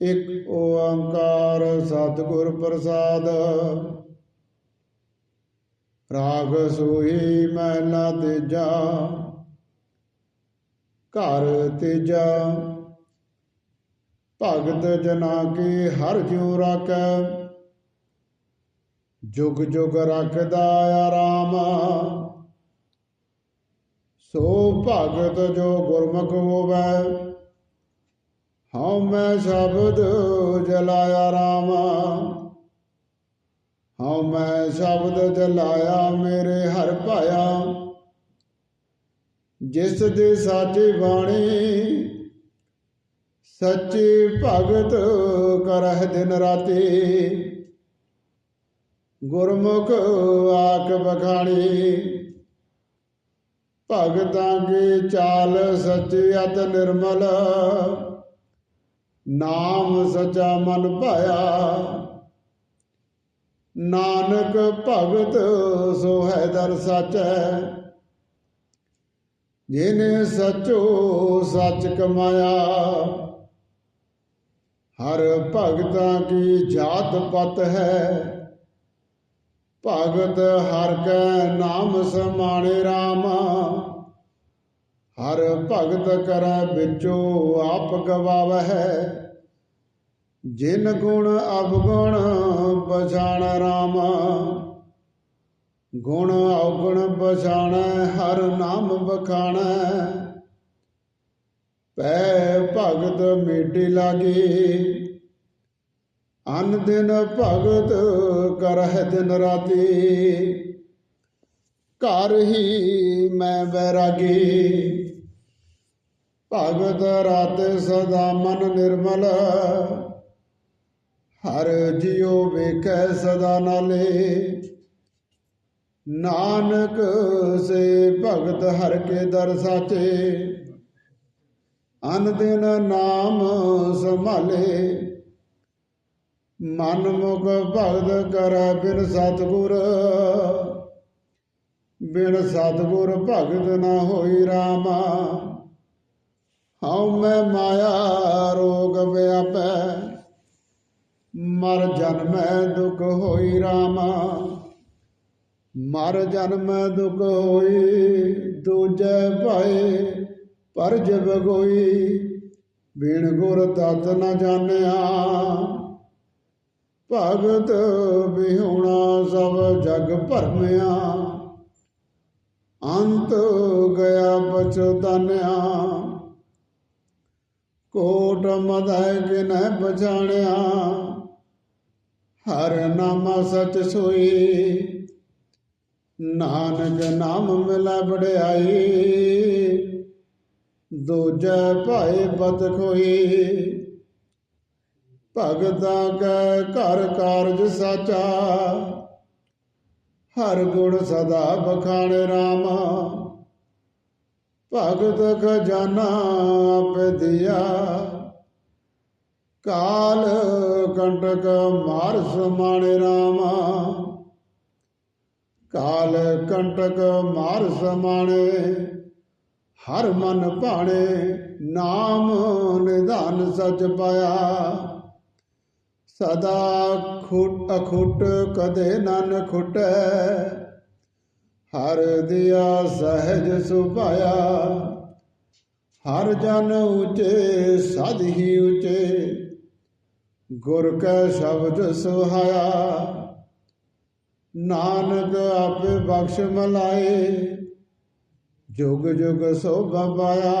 ਇਕ ਓੰਕਾਰ ਸਤਿਗੁਰ ਪ੍ਰਸਾਦ। ਰਾਗ ਸੋਈ ਮਹਿਲਾ ਤੀਜਾ, ਘਰ ਤੀਜਾ। ਭਗਤ ਜਨਾ ਕੀ ਹਰ ਜਿਉ ਰਾਖੈ, ਜੁਗ ਜੁਗ ਰੱਖਦਾ ਆਰਾਮ ਸੋ ਭਗਤ ਜੋ ਗੁਰਮੁਖ ਹੋਵੇ ਹਉ ਮੈਂ ਸ਼ਬਦ ਜਲਾਇਆ ਰਾਮ। ਹਉ ਮੈਂ ਸ਼ਬਦ ਜਲਾਇਆ ਮੇਰੇ ਹਰ ਭਾਇਆ। ਜਿਸ ਦੀ ਸਾਚੀ ਬਾਣੀ ਸੱਚੀ ਭਗਤ ਕਰਹਿ ਦਿਨ ਰਾਤੀ। ਗੁਰਮੁਖ ਆਖ ਬਖਾਣੀ, ਭਗਤਾਂ ਕੀ ਚਾਲ ਸੱਚੀ ਅਤ ਨਿਰਮਲ? ਨਾਮ ਸਚਾ ਮਨ ਭਾਇਆ। ਨਾਨਕ ਭਗਤ ਸੋ ਹੈ ਦਰ ਸਚੈ। ਜਿਨੇ ਸਚੋ ਸੱਚ ਕਮਾਇਆ। ਹਰ ਭਗਤਾਂ ਕੀ ਜਾਤ ਪਤ ਹੈ। ਭਗਤ ਹਰ ਕੈ ਨਾਮ ਸਮਾਣੇ RAM ਹਰ ਭਗਤ ਕਰੈ ਵਿਚੋ ਆਪ ਗਵਾਵਹਿ। ਜਿਨ ਗੁਣ ਅਵਗੁਣ ਪਛਾਣ ਰਾਮ। ਗੁਣ ਔਗੁਣ ਪਛਾਣੈ ਹਰ ਨਾਮ ਬਖਾਣੈ ਪੈ ਭਗਤ ਮੇਟੀ ਲਾਗੀ। ਅਨ ਦਿਨ ਭਗਤ ਕਰਹਿ ਦਿਨ ਰਾਤੀ। ਘਰ ਹੀ ਮੈਂ ਬੈਰਾਗੀ ਭਗਤ ਰਾਤ ਸਦਾ ਮਨ ਨਿਰਮਲ। ਹਰ ਜਿਉ ਵੇਖੈ ਸਦਾ ਨਾਲੇ। ਨਾਨਕ ਸੇ ਭਗਤ ਹਰ ਕੇ ਦਰ ਸਾਚੇ। ਅਨ ਦਿਨ ਨਾਮ ਸੰਭਾਲੇ। ਮਨ ਮੁਖ ਭਗਤ ਕਰੈ ਬਿਨ ਸਤਗੁਰ। ਬਿਨ ਸਤਗੁਰ ਭਗਤ ਨਾ ਹੋਈ ਰਾਮਾ। ਹਉ ਮੈਂ ਮਾਇਆ ਰੋਗ ਮਰ ਜਨਮੈ ਦੁਖ ਹੋਈ ਰਾਮਾ। ਮਰ ਜਨਮੈ ਦੁਖ ਹੋਈ, ਦੂਜੈ ਭਾਏ ਪਰ ਜਬ ਗੋਈ। ਬਿਨ ਗੁਰ ਤਤ ਨ ਜਾਣਿਆ। ਭਗਤ ਬਿਹੁਣਾ ਸਭ ਜਗ ਭਰਮਿਆ। ਅੰਤ ਗਿਆ ਬਚਦਾਨਿਆ ਕੋਟ ਮਦੈ ਕਿਨੈ ਪਛਾਣਿਆ। ਹਰ ਨਾਮ ਸਚ ਸੋਈ। ਨਾਨਕ ਨਾਮ ਮਿਲਾ ਬੜਾਈ ਦੂਜੈ ਭਾਏ ਪਤ ਖੋਈ। ਭਗਤਾਂ ਕੈ ਘਰ ਕਾਰਜ ਸਾਚਾ। ਹਰ ਗੁਣ ਸਦਾ ਬਖਾਣ RAM ਭਗਤ ਖਜ਼ਾਨਾ ਆਪ ਦਿਆ। ਕਾਲ ਕੰਟਕ ਮਾਰ ਸਮਾਣੇ RAM ਕਾਲ ਕੰਟਕ ਮਾਰ ਸਮਾਣੇ ਹਰ ਮਨ ਭਾਣੇ ਨਾਮ ਨਿਧਾਨ ਸਚ ਪਾਇਆ। ਸਦਾ ਖੁੱਟ ਅਖੁੱਟ ਕਦੇ ਨਨ ਖੁੱਟੈ, ਹਰ ਦਿਆ ਸਹਿਜ ਸੁਭਾਇਆ। ਹਰ ਜਨ ਉਚੇ, ਸਦ ਹੀ ਉਚੇ ਗੁਰ ਕੈ ਸ਼ਬਦ ਸੁਹਾਇਆ। ਨਾਨਕ ਆਪੇ ਬਖਸ਼ ਮਲਾਏ। ਜੁਗ ਜੁਗ ਸੋਭਾ ਪਾਇਆ।